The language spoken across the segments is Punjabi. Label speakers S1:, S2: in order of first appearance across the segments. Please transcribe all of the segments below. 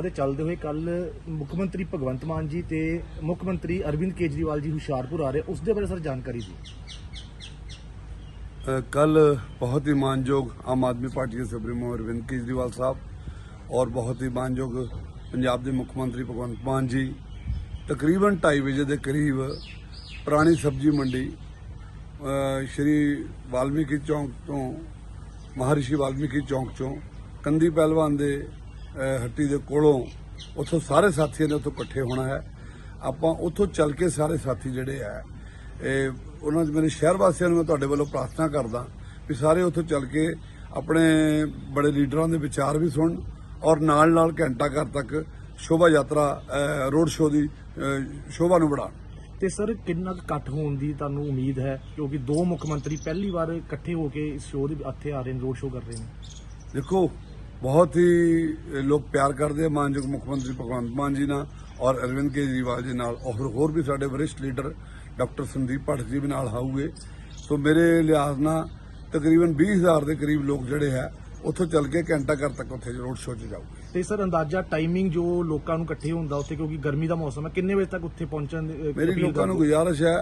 S1: ਦੇ ਚੱਲਦੇ ਹੋਏ ਕੱਲ ਮੁੱਖ ਮੰਤਰੀ ਭਗਵੰਤ ਮਾਨ ਜੀ ਤੇ ਮੁੱਖ ਮੰਤਰੀ ਅਰਵਿੰਦ ਕੇਜਰੀਵਾਲ ਜੀ ਹੁਸ਼ਿਆਰਪੁਰ ਆ ਰਹੇ। ਉਸ ਦੇ ਬਾਰੇ ਸਰ ਜਾਣਕਾਰੀ ਦਿਓ।
S2: ਕੱਲ ਬਹੁਤ ਹੀ ਮਾਨਯੋਗ ਆਮ ਆਦਮੀ ਪਾਰਟੀ ਦੇ ਸੁਪਰੀਮੋ ਅਰਵਿੰਦ ਕੇਜਰੀਵਾਲ ਸਾਹਿਬ ਔਰ ਬਹੁਤ ਹੀ ਮਾਨਯੋਗ ਪੰਜਾਬ ਦੇ ਮੁੱਖ ਮੰਤਰੀ ਭਗਵੰਤ ਮਾਨ ਜੀ, ਤਕਰੀਬਨ 2:30 ਵਜੇ ਦੇ ਕਰੀਬ ਪੁਰਾਣੀ ਸਬਜ਼ੀ ਮੰਡੀ ਸ਼੍ਰੀ ਵਾਲਮੀਕੀ ਚੌਂਕ ਤੋਂ ਮਹਾਰਿਸ਼ੀ ਵਾਲਮੀਕੀ ਚੌਂਕ ਚੋਂ ਕੰਦੀ ਪਹਿਲਵਾਨ ਦੇ ਹੱਟੀ ਦੇ ਕੋਲੋਂ ਉੱਥੋਂ ਸਾਰੇ ਸਾਥੀਆਂ ਨੇ ਉੱਥੋਂ ਇਕੱਠੇ ਹੋਣਾ ਹੈ। ਆਪਾਂ ਉੱਥੋਂ ਚੱਲ ਕੇ ਸਾਰੇ ਸਾਥੀ ਜਿਹੜੇ ਆ ਇਹ ਉਹਨਾਂ ਦੇ ਮੇਰੇ ਸ਼ਹਿਰ ਵਾਸੀਆਂ ਨੂੰ ਮੈਂ ਤੁਹਾਡੇ ਵੱਲੋਂ ਪ੍ਰਾਰਥਨਾ ਕਰਦਾ ਵੀ ਸਾਰੇ ਉੱਥੋਂ ਚੱਲ ਕੇ ਆਪਣੇ ਬੜੇ ਲੀਡਰਾਂ ਦੇ ਵਿਚਾਰ ਵੀ ਸੁਣਨ ਔਰ ਨਾਲ ਨਾਲ ਘੰਟਾ ਘਰ ਤੱਕ ਸ਼ੋਭਾ ਯਾਤਰਾ ਰੋਡ ਸ਼ੋਅ ਦੀ ਸ਼ੋਭਾ ਨੂੰ ਵਧਾਉਣ।
S1: ਤੇ ਸਰ ਕਿੰਨਾ ਇਕੱਠ ਹੋਣ ਦੀ ਤੁਹਾਨੂੰ ਉਮੀਦ ਹੈ? ਕਿਉਂਕਿ ਦੋ ਮੁੱਖ ਮੰਤਰੀ ਪਹਿਲੀ ਵਾਰ ਇਕੱਠੇ ਹੋ ਕੇ ਇਸ ਸ਼ੋਅ ਦੇ ਇੱਥੇ ਆ ਰਹੇ ਨੇ ਰੋਡ ਸ਼ੋਅ ਕਰ ਰਹੇ ਨੇ।
S2: ਦੇਖੋ ਬਹੁਤ ਹੀ ਲੋਕ ਪਿਆਰ ਕਰਦੇ ਆ ਮਾਨਯੋਗ ਮੁੱਖ ਮੰਤਰੀ ਭਗਵੰਤ ਮਾਨ ਜੀ ਨਾਲ ਔਰ ਅਰਵਿੰਦ ਕੇਜਰੀਵਾਲ ਜੀ ਨਾਲ ਔਰ ਹੋਰ ਵੀ ਸਾਡੇ ਵਰਿਸ਼ਠ ਲੀਡਰ ਡਾਕਟਰ ਸੰਦੀਪ ਭੱਟ ਜੀ ਵੀ ਨਾਲ ਆਉਗੇ ਸੋ ਮੇਰੇ ਲਿਹਾਜ਼ ਨਾਲ ਤਕਰੀਬਨ 20000 ਦੇ ਕਰੀਬ ਲੋਕ ਜਿਹੜੇ ਹੈ ਉੱਥੋਂ ਚੱਲ ਕੇ ਘੰਟਾ ਘਰ ਤੱਕ ਉੱਥੇ ਰੋਡ ਸ਼ੋਅ 'ਚ ਜਾਊਗੇ।
S1: ਤੇ ਸਰ ਅੰਦਾਜ਼ਾ ਟਾਈਮਿੰਗ ਜੋ ਲੋਕਾਂ ਨੂੰ ਇਕੱਠੇ ਹੁੰਦਾ ਉੱਥੇ ਕਿਉਂਕਿ ਗਰਮੀ ਦਾ ਮੌਸਮ ਹੈ ਕਿੰਨੇ ਵਜੇ ਤੱਕ ਉੱਥੇ ਪਹੁੰਚਣ ਦੀ,
S2: ਮੇਰੀ ਲੋਕਾਂ ਨੂੰ? ਗੁਜ਼ਾਰਿਸ਼ ਹੈ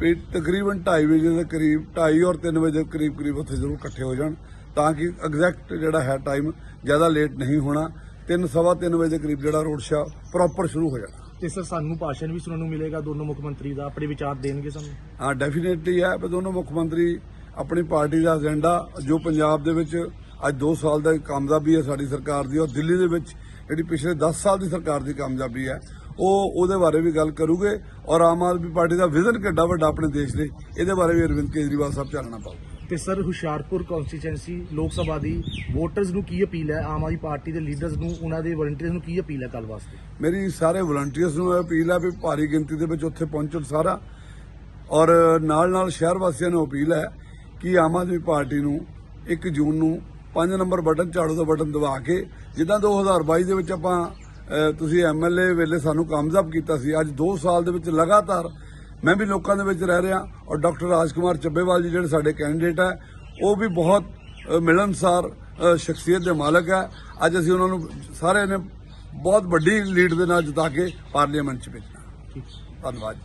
S2: ਵੀ ਤਕਰੀਬਨ 2:30 ਵਜੇ ਦੇ ਕਰੀਬ 2:30 ਔਰ 3 ਵਜੇ ਦੇ ਕਰੀਬ ਕਰੀਬ ਉੱਥੇ ਜ਼ਰੂਰ ਇਕੱਠੇ ਹੋ ਜਾਣ। ਤਾਂ ਕਿ ਐਗਜ਼ੈਕਟ ਜਿਹੜਾ ਹੈ ਟਾਈਮ ਜ਼ਿਆਦਾ ਲੇਟ ਨਹੀਂ ਹੋਣਾ 3 ਸਵਾ 3 ਵਜੇ ਦੇ ਕਰੀਬ ਜਿਹੜਾ ਰੋਡ ਸ਼ੋ ਪ੍ਰੋਪਰ ਸ਼ੁਰੂ ਹੋ ਜਾਣਾ।
S1: ਤੇ ਸਰ ਸਾਨੂੰ ਭਾਸ਼ਣ ਵੀ ਸੁਣਨ ਨੂੰ ਮਿਲੇਗਾ ਦੋਨੋਂ ਮੁੱਖ ਮੰਤਰੀ ਦਾ ਆਪਣੇ ਵਿਚਾਰ ਦੇਣਗੇ ਸਾਨੂੰ?
S2: ਹਾਂ ਡੈਫੀਨੇਟਲੀ ਹੈ ਵੀ ਦੋਨੋਂ ਮੁੱਖ ਮੰਤਰੀ ਆਪਣੀ ਪਾਰਟੀ ਦਾ ਏਜੰਡਾ ਜੋ ਪੰਜਾਬ ਦੇ ਵਿੱਚ ਅੱਜ 2 ਸਾਲ ਦਾ ਕਾਮਯਾਬੀ ਹੈ ਸਾਡੀ ਸਰਕਾਰ ਦੀ ਔਰ ਦਿੱਲੀ ਦੇ ਵਿੱਚ ਜਿਹੜੀ ਪਿਛਲੇ 10 ਸਾਲ ਦੀ ਸਰਕਾਰ ਦੀ ਕਾਮਯਾਬੀ ਹੈ ਉਹ ਉਹਦੇ ਬਾਰੇ ਵੀ ਗੱਲ ਕਰੂਗੇ ਔਰ ਆਮ ਆਦਮੀ ਪਾਰਟੀ ਦਾ ਵਿਜ਼ਨ ਕਿੱਡਾ ਵੱਡਾ ਆਪਣੇ ਦੇਸ਼ ਲਈ ਇਹਦੇ ਬਾਰੇ ਵੀ ਅਰਵਿੰਦ ਕੇਜਰੀਵਾਲ ਸਾਹਿਬ ਚਾਨਣਾ ਪਾਓ
S1: ਤੇ ਸਰ ਹੁਸ਼ਿਆਰਪੁਰ ਕਨਸਟੀਚੁਐਂਸੀ ਲੋਕ ਸਭਾ ਦੀ ਵੋਟਰਸ ਨੂੰ ਕੀ ਅਪੀਲ ਹੈ? ਆਮ ਆਦਮੀ ਪਾਰਟੀ ਦੇ ਲੀਡਰਸ ਨੂੰ ਉਹਨਾਂ ਦੇ ਵਲੰਟੀਅਰਸ ਨੂੰ ਕੀ ਅਪੀਲ ਹੈ ਕੱਲ ਵਾਸਤੇ?
S2: ਮੇਰੀ ਸਾਰੇ ਵਲੰਟੀਅਰਸ ਨੂੰ ਇਹ ਅਪੀਲ ਹੈ ਵੀ ਭਾਰੀ ਗਿਣਤੀ ਦੇ ਵਿੱਚ ਉੱਥੇ ਪਹੁੰਚਣ ਸਾਰਾ। ਔਰ ਨਾਲ ਨਾਲ ਸ਼ਹਿਰ ਵਾਸੀਆਂ ਨੂੰ ਅਪੀਲ ਹੈ ਕਿ ਆਮ ਆਦਮੀ ਪਾਰਟੀ ਨੂੰ 1 ਜੂਨ ਨੂੰ 5 ਨੰਬਰ ਬਟਨ ਝਾੜੂ ਦਾ ਬਟਨ ਦਬਾ ਕੇ ਜਿੱਦਾਂ 2022 ਦੇ ਵਿੱਚ ਆਪਾਂ ਅਹ, ਤੁਸੀਂ ਐਮਐਲਏ ਵੇਲੇ ਸਾਨੂੰ ਕਾਮਯਾਬ ਕੀਤਾ ਸੀ ਅੱਜ 2 ਸਾਲ ਦੇ ਵਿੱਚ ਲਗਾਤਾਰ ਮੈਂ ਵੀ ਲੋਕਾਂ ਦੇ ਵਿੱਚ ਰਹਿ ਰਿਹਾ ਔਰ ਡਾਕਟਰ ਰਾਜਕੁਮਾਰ ਚੱਬੇਵਾਲ ਜੀ ਜਿਹੜੇ ਸਾਡੇ ਕੈਂਡੀਡੇਟ ਹੈ ਉਹ ਵੀ ਬਹੁਤ ਅਹ, ਸ਼ਖਸੀਅਤ ਦੇ ਮਾਲਕ ਹੈ। ਅੱਜ ਅਸੀਂ ਉਹਨਾਂ ਨੂੰ ਸਾਰੇ ਨੇ ਬਹੁਤ ਵੱਡੀ ਲੀਡ ਦੇ ਨਾਲ ਜਿਤਾ ਕੇ ਪਾਰਲੀਮੈਂਟ 'ਚ ਭੇਜਣਾ। ਧੰਨਵਾਦ